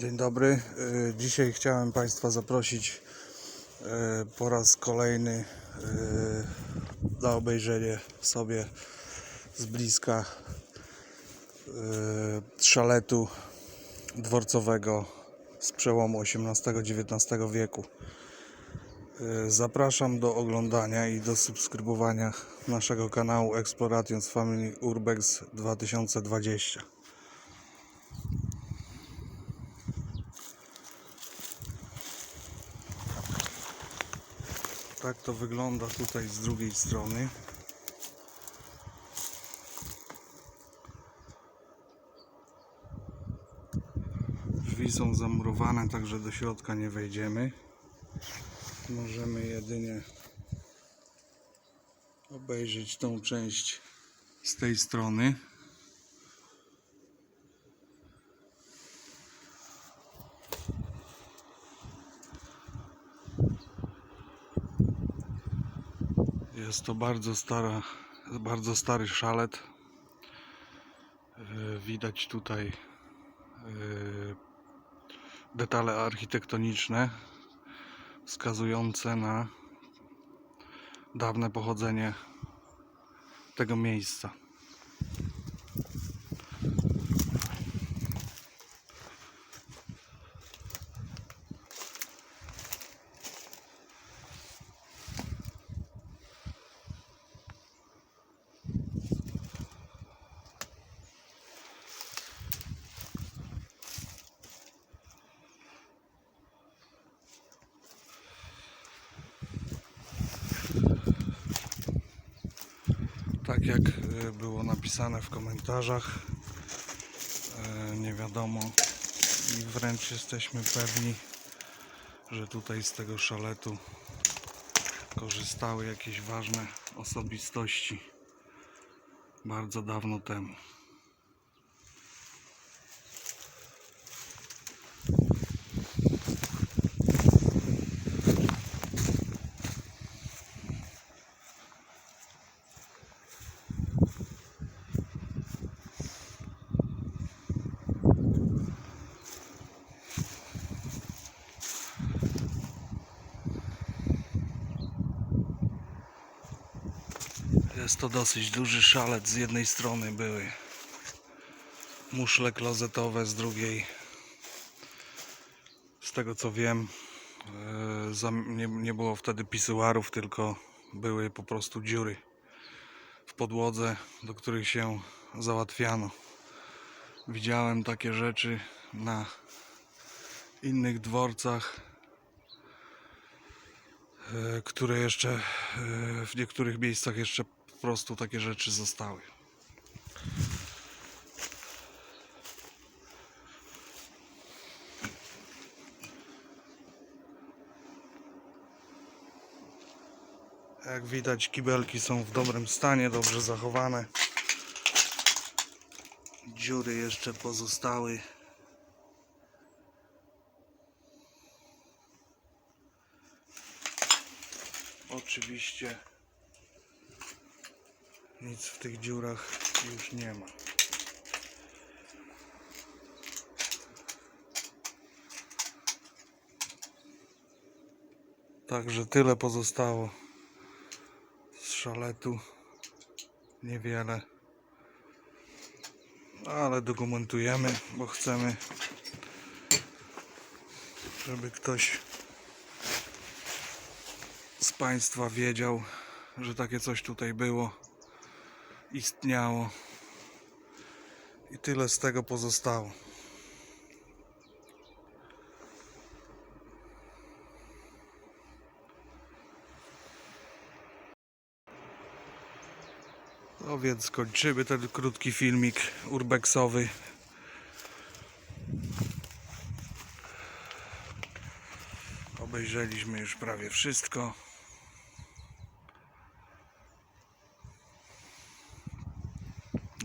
Dzień dobry. Y, Dzisiaj chciałem Państwa zaprosić y, po raz kolejny y, na obejrzenie sobie z bliska szaletu dworcowego z przełomu XVIII-XIX wieku. Zapraszam do oglądania i do subskrybowania naszego kanału Explorations Family Urbex 2020. Tak to wygląda tutaj z drugiej strony. Drzwi są zamurowane, także do środka nie wejdziemy. Możemy jedynie obejrzeć tą część z tej strony. Jest to bardzo stara, bardzo stary szalet. Yy, Widać tutaj yy, detale architektoniczne wskazujące na dawne pochodzenie tego miejsca. Tak jak e, było napisane w komentarzach, e, nie wiadomo i wręcz jesteśmy pewni, że tutaj z tego szaletu korzystały jakieś ważne osobistości bardzo dawno temu. Jest to dosyć duży szalet. Z jednej strony były muszle klozetowe, z drugiej, z tego co wiem, e, nie, było wtedy pisuarów, tylko były po prostu dziury w podłodze, do których się załatwiano. Widziałem takie rzeczy na innych dworcach, e, które jeszcze e, w niektórych miejscach jeszcze prostu takie rzeczy zostały. Jak widać kibelki są w dobrym stanie, dobrze zachowane. Dziury jeszcze pozostały. Oczywiście nic w tych dziurach już nie ma. Także tyle pozostało z szaletu. Niewiele. Ale dokumentujemy, bo chcemy, żeby ktoś z Państwa wiedział, że takie coś tutaj było, istniało i tyle z tego pozostało. No więc kończymy ten krótki filmik urbexowy. Obejrzeliśmy już prawie wszystko.